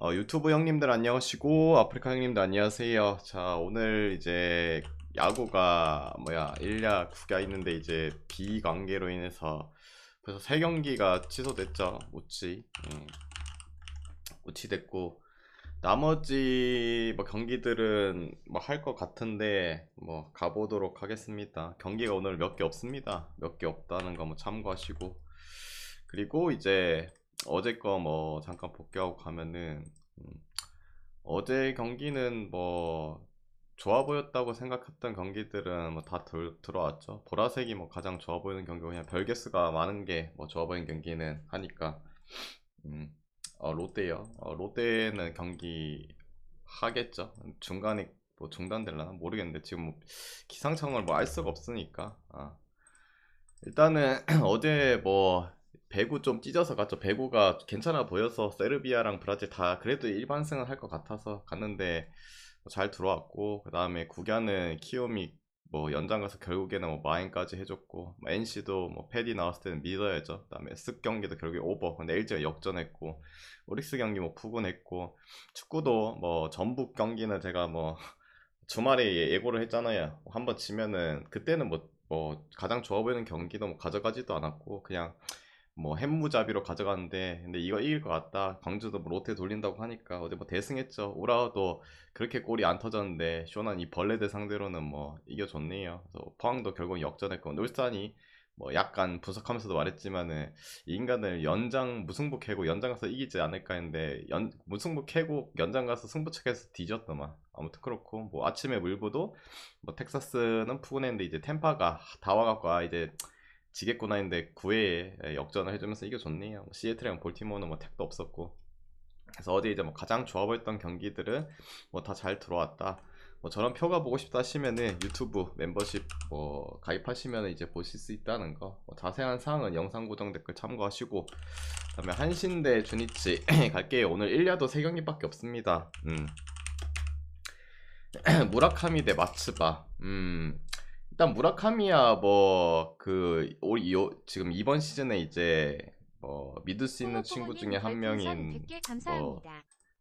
어, 유튜브 형님들 안녕하시고 아프리카 형님들 안녕하세요. 자 오늘 이제 야구가 뭐야 1야 9가 있는데 이제 비 관계로 인해서 벌써 세 경기가 취소됐죠. 우치 음. 우치 됐고 나머지 뭐 경기들은 뭐 할 것 같은데 뭐 가보도록 하겠습니다. 경기가 오늘 몇 개 없습니다. 몇 개 없다는 거 뭐 참고하시고 그리고 이제 어제 거 뭐 잠깐 복귀하고 가면은 음, 어제 경기는 뭐 좋아 보였다고 생각했던 경기들은 뭐 다 들어왔죠. 보라색이 뭐 가장 좋아 보이는 경기고 그냥 별개수가 많은 게 뭐 좋아 보이는 경기는 하니까 음, 어, 롯데요. 어, 롯데는 경기 하겠죠. 중간에 뭐 중단될라나 모르겠는데 지금 뭐 기상청을 뭐 알 수가 없으니까 아. 일단은 어제 뭐 배구 좀 찢어서 갔죠. 배구가 괜찮아 보여서 세르비아랑 브라질 다 그래도 일반승을 할것 같아서 갔는데 잘 들어왔고 그 다음에 구견은 키오미 뭐 연장 가서 결국에는 뭐 마인까지 해줬고 뭐 NC도 뭐 패디 나왔을 때는 믿어야죠. 그다음에 쓱 경기도 결국에 오버. 근데 LG가 역전했고 오릭스 경기 뭐 푸근했고 축구도 뭐 전북 경기는 제가 뭐 주말에 예고를 했잖아요. 한번 치면은 그때는 뭐, 뭐 가장 좋아 보이는 경기도 뭐 가져가지도 않았고 그냥 뭐 햄무자비로 가져갔는데 근데 이거 이길 것 같다. 광주도 뭐 롯데 돌린다고 하니까 어제 뭐 대승했죠. 우라도 그렇게 골이 안 터졌는데 쇼난 이 벌레들 상대로는 뭐 이겨줬네요. 그래서 포항도 결국 역전했고 울산이 뭐 약간 분석하면서도 말했지만은 이 인간을 연장 무승부 캐고 연장 가서 이기지 않을까 했는데 연 무승부 캐고 연장 가서 승부 측에서 뒤졌더만. 아무튼 그렇고 뭐 아침에 물보도 뭐 텍사스는 푸근했는데 이제 템파가 다 와갖고 아 이제 지겠구나 했는데 9회에 역전을 해주면서 이겨줬네요. 뭐 시애틀이랑 볼티모어는 뭐 택도 없었고. 그래서 어제 이제 뭐 가장 좋아 보였던 경기들은 뭐 다 잘 들어왔다. 뭐 저런 표가 보고 싶다 하시면은 유튜브 멤버십 뭐 가입하시면 이제 보실 수 있다는 거. 뭐 자세한 사항은 영상 고정 댓글 참고하시고. 그다음에 한신대 주니치 갈게요. 오늘 1야도 3경기밖에 없습니다. 음. 무라카미 대 마츠바. 음. 일단 무라카미야 뭐그 지금 이번 시즌에 이제 뭐 믿을 수 있는 친구 중에 한 명인 뭐,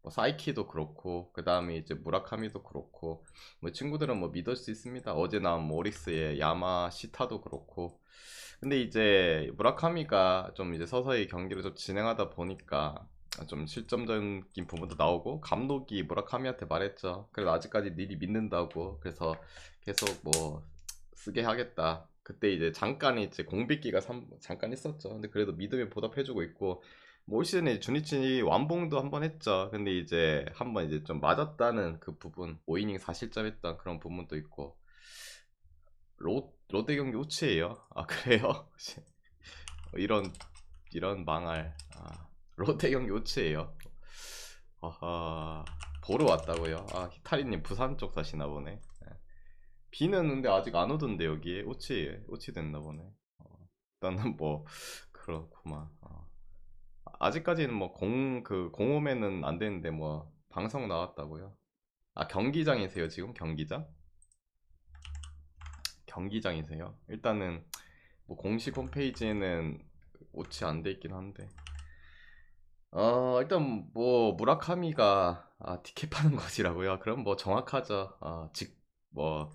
뭐 사이키도 그렇고 그 다음에 이제 무라카미도 그렇고 뭐 친구들은 뭐 믿을 수 있습니다. 어제 나온 모리스의 야마 시타도 그렇고 근데 이제 무라카미가 좀 이제 서서히 경기를 좀 진행하다 보니까 좀 실점적인 부분도 나오고 감독이 무라카미한테 말했죠. 그래도 아직까지 니리 믿는다고 그래서 계속 뭐 쓰게 하겠다. 그때 이제 잠깐 이제 공백기가 3, 잠깐 있었죠. 근데 그래도 믿음에 보답해주고 있고 뭐 올 시즌에 주니치 완봉도 한번 했죠. 근데 이제 한번 이제 좀 맞았다는 그 부분, 5이닝 4실점했던 그런 부분도 있고 롯 롯데 경기 우치예요. 아 그래요? 이런 이런 망할 아, 롯데 경기 우치예요. 아하 보러 왔다고요? 아 히타리님 부산 쪽 사시나 보네. 비는 근데 아직 안 오던데 여기에? 오치 오치 됐나 보네. 어, 일단은 뭐 그렇구만. 어. 아직까지는 뭐 공 그 공홈에는 안 되는데 뭐 방송 나왔다고요? 아 경기장이세요 지금? 경기장? 경기장이세요? 일단은 뭐 공식 홈페이지에는 오치 안 돼 있긴 한데. 어 일단 뭐 무라카미가 아 티켓 파는 것이라고요? 그럼 뭐 정확하죠. 아 직뭐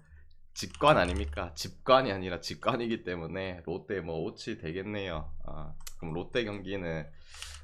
직관 아닙니까? 집관이 아니라 직관이기 때문에 롯데 뭐 오치 되겠네요. 아, 그럼 롯데 경기는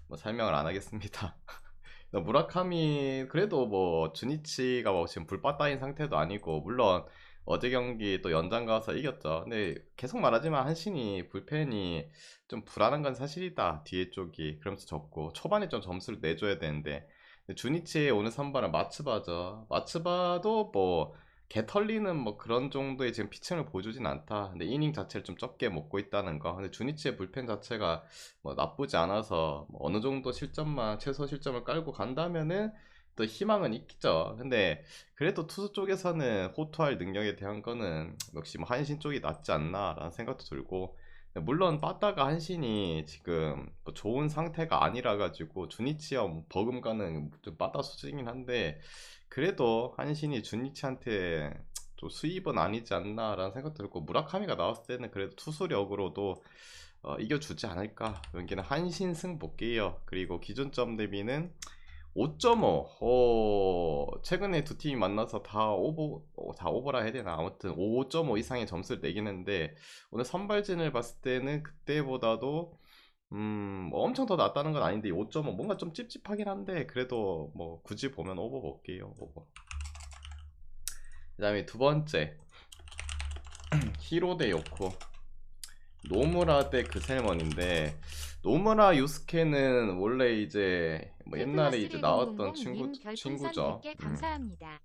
뭐 설명을 안 하겠습니다. 무라카미 그래도 뭐 주니치가 뭐 지금 불빠따인 상태도 아니고 물론 어제 경기 또 연장 가서 이겼죠. 근데 계속 말하지만 한신이 불펜이 좀 불안한 건 사실이다. 뒤에 쪽이 그러면서 졌고 초반에 좀 점수를 내줘야 되는데 주니치의 오늘 선발은 마츠바죠. 마츠바도 뭐 개털리는 뭐 그런 정도의 지금 피칭을 보여주진 않다. 근데 이닝 자체를 좀 적게 먹고 있다는 거. 근데 주니치의 불펜 자체가 뭐 나쁘지 않아서 뭐 어느 정도 실점만 최소 실점을 깔고 간다면은 또 희망은 있죠. 근데 그래도 투수 쪽에서는 호투할 능력에 대한 거는 역시 뭐 한신 쪽이 낫지 않나라는 생각도 들고 물론 빠따가 한신이 지금 뭐 좋은 상태가 아니라 가지고 주니치와 뭐 버금가는 좀 빠따 수준이긴 한데 그래도 한신이 준이치한테 또 수입은 아니지 않나라는 생각 들고 무라카미가 나왔을 때는 그래도 투수력으로도 어, 이겨주지 않을까. 여기는 한신 승복이에요. 그리고 기준점 대비는 5.5. 어, 최근에 두 팀이 만나서 다 오버, 어, 다 오버라 해야 되나? 아무튼 5.5 이상의 점수를 내긴 했는데, 오늘 선발진을 봤을 때는 그때보다도, 음, 뭐 엄청 더 낫다는 건 아닌데, 5.5. 뭔가 좀 찝찝하긴 한데, 그래도 뭐 굳이 보면 오버 볼게요, 오버. 그 다음에 두 번째. 히로 대 요코. 노무라 대 그셀먼인데, 노무라 요스케는 원래 이제 뭐 옛날에 이제 나왔던 친구 친구죠. 음. 감사합니다.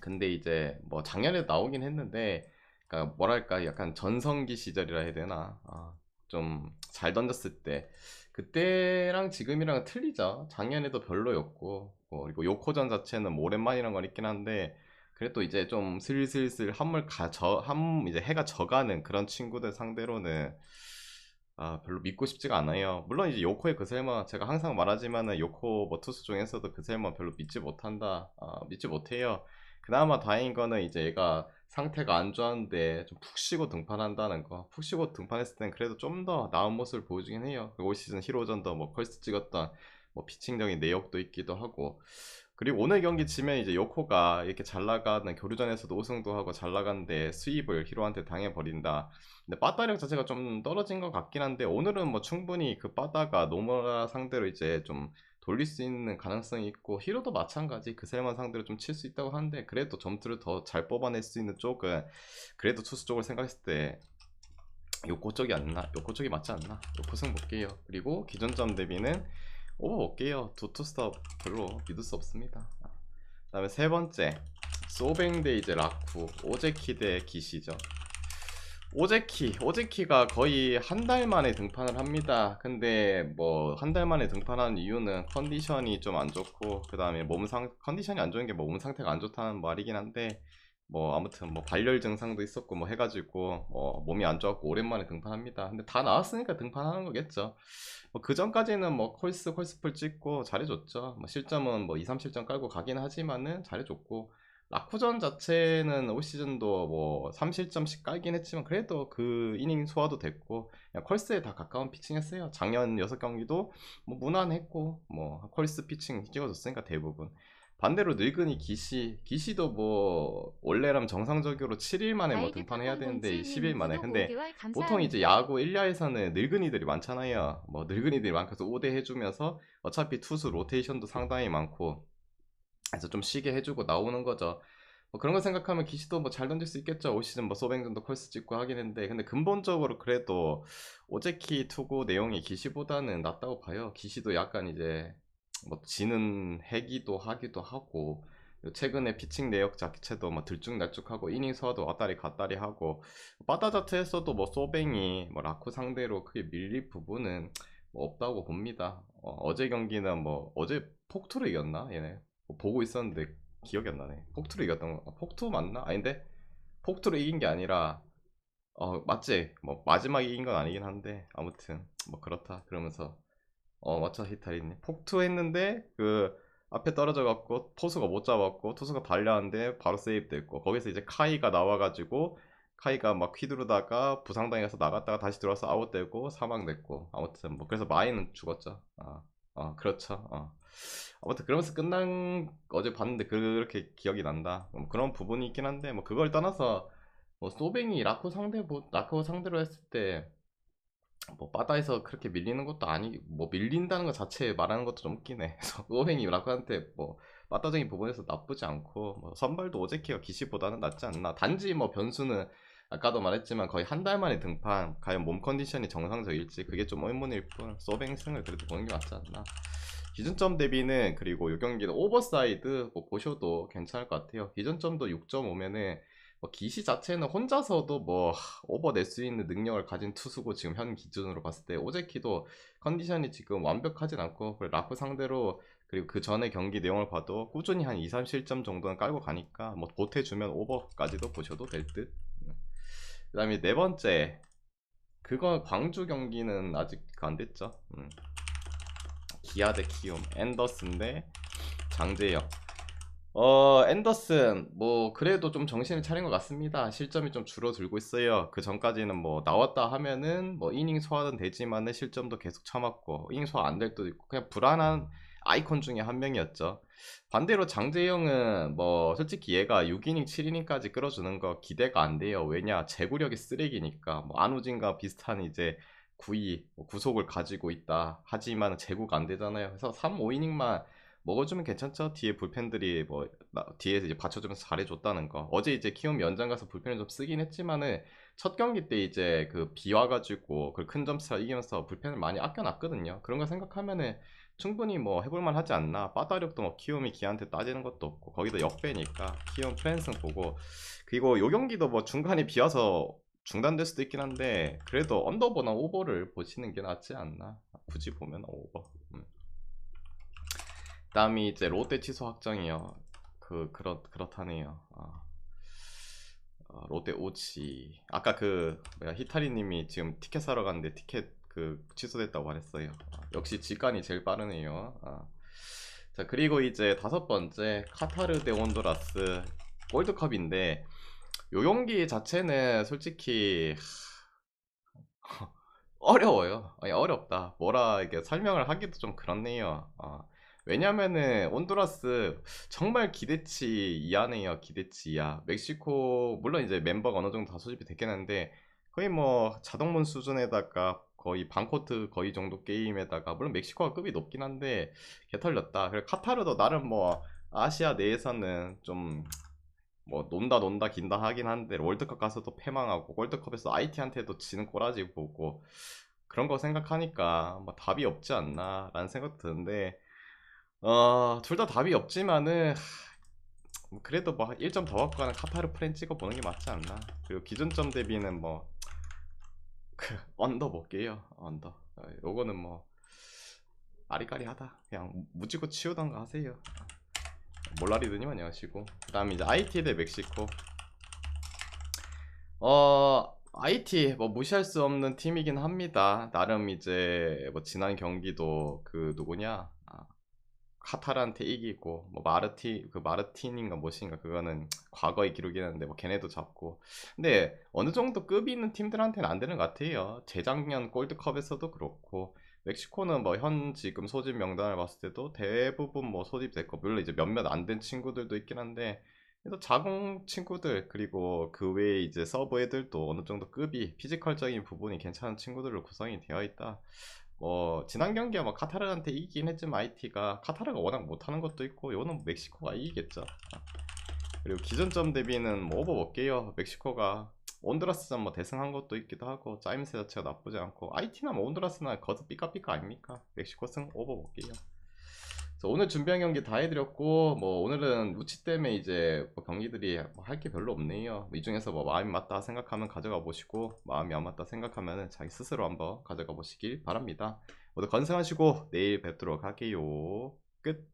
근데 이제 뭐 작년에 나오긴 했는데, 그러니까 뭐랄까 약간 전성기 시절이라 해야 되나, 아, 좀 잘 던졌을 때 그때랑 지금이랑 틀리죠. 작년에도 별로였고, 뭐 그리고 요코전 자체는 뭐 오랜만이란 건 있긴 한데, 그래도 이제 좀 슬슬슬 한물 가저 한 이제 해가 져가는 그런 친구들 상대로는 아, 별로 믿고 싶지가 않아요. 물론 이제 요코의 그셀만 제가 항상 말하지만은 요코 뭐 투수 중에서도 그셀만 별로 믿지 못한다. 아, 믿지 못해요. 그나마 다행인 거는 이제 얘가 상태가 안 좋았는데 좀 푹 쉬고 등판한다는 거. 푹 쉬고 등판했을 땐 그래도 좀 더 나은 모습을 보여주긴 해요. 올 시즌 히로전도 뭐 컬스 찍었던 뭐 피칭적인 내역도 있기도 하고. 그리고 오늘 경기 치면 이제 요코가 이렇게 잘 나가는 교류전에서도 우승도 하고 잘 나가는데 수입을 히로한테 당해버린다. 근데 빠따력 자체가 좀 떨어진 것 같긴 한데 오늘은 뭐 충분히 그 빠따가 노무라 상대로 이제 좀 돌릴 수 있는 가능성이 있고 히로도 마찬가지 그셀만 상대로 좀 칠 수 있다고 하는데 그래도 점수를 더 잘 뽑아낼 수 있는 쪽은 그래도 투수 쪽을 생각했을 때 요코 쪽이 안나 요코 쪽이 맞지 않나 요코 승 볼게요 그리고 기존점 대비는 오버 볼게요. 두 투스터 별로 믿을 수 없습니다. 그 다음에 세 번째. 소뱅 대 이제 라쿠 오제키 대 기시죠. 오제키, 오제키가 거의 한 달 만에 등판을 합니다. 근데 뭐 한 달 만에 등판하는 이유는 컨디션이 좀 안 좋고 그 다음에 몸 상, 컨디션이 안 좋은 게뭐몸 상태가 안 좋다는 말이긴 한데 뭐 아무튼 뭐 발열 증상도 있었고 뭐 해가지고 뭐 몸이 안 좋았고 오랜만에 등판합니다. 근데 다 나왔으니까 등판하는 거겠죠. 뭐 그 전까지는 뭐 콜스 콜스풀 찍고 잘해줬죠. 뭐 실점은 뭐 2, 3실점 깔고 가긴 하지만은 잘해줬고 라쿠전 자체는 올 시즌도 뭐 3실점씩 깔긴 했지만 그래도 그 이닝 소화도 됐고 그냥 컬스에 다 가까운 피칭 했어요. 작년 6경기도 뭐 무난했고 뭐 컬스 피칭 찍어줬으니까 대부분 반대로 늙은이 기시 기시도 뭐 원래라면 정상적으로 7일 만에 뭐 등판해야 되는데 10일 만에 근데 보통 이제 야구 1야에서는 늙은이들이 많잖아요. 뭐 늙은이들이 많아서 5대 해주면서 어차피 투수 로테이션도 상당히 많고 그래서 좀 쉬게 해주고 나오는 거죠. 뭐 그런 거 생각하면 기시도 뭐 잘 던질 수 있겠죠. 올 시즌 뭐 소뱅전도 컬스 찍고 하긴 했는데 근데 근본적으로 그래도 오제키 투구 내용이 기시보다는 낫다고 봐요. 기시도 약간 이제 뭐 지는 해기도 하기도 하고 최근에 피칭 내역 자체도 뭐 들쭉날쭉하고 이닝 소화도 왔다리 갔다리 하고 바다 자체에서도 뭐 소뱅이 뭐 라쿠 상대로 크게 밀릴 부분은 뭐 없다고 봅니다. 어, 제 경기는 뭐 어제 폭투로 이겼나 얘네 뭐 보고 있었는데 기억이 안 나네. 폭투로 이겼던 거. 아, 폭투 맞나? 아닌데? 폭투로 이긴 게 아니라 어 맞지? 뭐 마지막에 이긴 건 아니긴 한데 아무튼 뭐 그렇다. 그러면서 어 맞죠 히타리네. 폭투 했는데 그 앞에 떨어져 갖고 포수가 못 잡았고 투수가 달려왔는데 바로 세이브 됐고 거기서 이제 카이가 나와가지고 카이가 막 휘두르다가 부상당해서 나갔다가 다시 들어와서 아웃되고 사망됐고 아무튼 뭐 그래서 마이는 죽었죠. 아, 어 그렇죠. 어. 아무튼 그러면서 끝난 어제 봤는데 그렇게 기억이 난다. 뭐 그런 부분이 있긴 한데 뭐 그걸 떠나서 뭐 소뱅이 라코 상대 라코 상대로 했을 때 뭐 바다에서 그렇게 밀리는 것도 아니 뭐 밀린다는 것 자체에 말하는 것도 좀 웃기네. 소뱅이 라코한테 뭐 바다적인 부분에서 나쁘지 않고 뭐 선발도 오제키가 기시보다는 낫지 않나. 단지 뭐 변수는 아까도 말했지만 거의 한 달 만에 등판 과연 몸 컨디션이 정상적일지 그게 좀 의문일 뿐 소뱅 승을 그래도 보는 게 맞지 않나 기준점 대비는 그리고 이 경기는 오버사이드 뭐 보셔도 괜찮을 것 같아요. 기준점도 6.5면은 뭐 기시 자체는 혼자서도 뭐 오버 낼 수 있는 능력을 가진 투수고 지금 현 기준으로 봤을 때 오제키도 컨디션이 지금 완벽하진 않고 라프 상대로 그리고 그 전에 경기 내용을 봐도 꾸준히 한 2, 3실점 정도는 깔고 가니까 뭐 보태주면 오버까지도 보셔도 될 듯. 그 다음에 네 번째 그거 광주 경기는 아직 안 됐죠. 음. 기아 대 키움 앤더슨 대 장재혁 어 앤더슨 뭐 그래도 좀 정신을 차린 것 같습니다 실점이 좀 줄어들고 있어요 그 전까지는 뭐 나왔다 하면은 뭐 이닝 소화는 되지만은 실점도 계속 참았고 이닝 소화 안 될 때도 있고 그냥 불안한 아이콘 중에 한 명이었죠. 반대로 장재영은 뭐 솔직히 얘가 6이닝 7이닝까지 끌어주는 거 기대가 안 돼요. 왜냐 제구력이 쓰레기니까 뭐 안우진과 비슷한 이제 구위 뭐 구속을 가지고 있다. 하지만 제구가 안 되잖아요. 그래서 3, 5이닝만 먹어주면 괜찮죠. 뒤에 불펜들이 뭐 나- 뒤에서 이제 받쳐주면서 잘해줬다는 거. 어제 이제 키움 연장 가서 불펜을 좀 쓰긴 했지만은 첫 경기 때 이제 그 비 와가지고 그 큰 점수차 이기면서 불펜을 많이 아껴놨거든요. 그런 거 생각하면은 충분히 뭐 해볼만 하지 않나. 빠따력도 뭐 키움이 기한테 따지는 것도 없고 거기도 역배니까 키움 프랜승 보고 그리고 요 경기도 뭐 중간에 비 와서 중단될 수도 있긴 한데 그래도 언더보나 오버를 보시는 게 낫지 않나. 굳이 보면 오버. 음. 다음이 이제 롯데 취소 확정이요. 그 그렇 그렇다네요. 아. 어, 롯데 오치. 아까 그 뭐야 히타리님이 지금 티켓 사러 갔는데 티켓 그 취소됐다고 말했어요. 아, 역시 직관이 제일 빠르네요. 아. 자 그리고 이제 다섯 번째 카타르 대 온두라스 월드컵인데 요 경기 자체는 솔직히 어려워요. 아니 어렵다. 뭐라 이게 설명을 하기도 좀 그렇네요. 아, 왜냐면은 온두라스 정말 기대치 이하네요. 기대치 이하. 멕시코 물론 이제 멤버가 어느 정도 다 소집이 됐긴 한데 거의 뭐 자동문 수준에다가 거의 반코트 거의 정도 게임에다가 물론 멕시코가 급이 높긴 한데 개털렸다. 그리고 카타르도 나름 뭐 아시아 내에서는 좀 뭐 논다 논다 긴다 하긴 한데 월드컵 가서도 패망하고 월드컵에서 IT한테도 지는 꼬라지 보고 그런 거 생각하니까 뭐 답이 없지 않나 라는 생각 드는데 어, 둘 다 답이 없지만은 하, 뭐 그래도 뭐 1점 더 갖고 가는 카타르 프렌 찍어 보는 게 맞지 않나. 그리고 기준점 대비는 뭐 그 언더 볼게요. 언더. 어, 요거는 뭐 아리까리하다. 그냥 무지고 치우던가 하세요. 몰라리드님 안녕하시고 그 다음 이제 IT 대 멕시코. 어 IT 뭐 무시할 수 없는 팀이긴 합니다. 나름 이제 뭐 지난 경기도 그 누구냐 아, 카타르한테 이기고 뭐 마르티 그 마르틴인가 뭐신가 그거는 과거의 기록이었는데 뭐 걔네도 잡고 근데 어느 정도 급이 있는 팀들한테는 안 되는 것 같아요. 재작년 골드컵에서도 그렇고 멕시코는 뭐 현 지금 소집 명단을 봤을 때도 대부분 뭐 소집됐고 물론 이제 몇몇 안 된 친구들도 있긴 한데 그래도 자궁 친구들 그리고 그 외에 이제 서브 애들도 어느 정도 급이 피지컬적인 부분이 괜찮은 친구들로 구성이 되어 있다. 뭐 지난 경기야 뭐 카타르한테 이기긴 했지만 IT가 카타르가 워낙 못하는 것도 있고 이거는 뭐 멕시코가 이기겠죠. 아. 그리고 기존점 대비는 뭐 오버 볼게요. 멕시코가 온드라스전 뭐 대승한 것도 있기도 하고 짜임새 자체가 나쁘지 않고 IT나 뭐 온드라스나 거듭 삐까삐까 아닙니까? 멕시코 승 오버 볼게요. 오늘 준비한 경기 다 해드렸고 뭐 오늘은 우치 때문에 이제 뭐 경기들이 뭐 할 게 별로 없네요. 이 중에서 뭐 마음이 맞다 생각하면 가져가 보시고 마음이 안 맞다 생각하면 자기 스스로 한번 가져가 보시길 바랍니다. 모두 건승하시고 내일 뵙도록 할게요. 끝.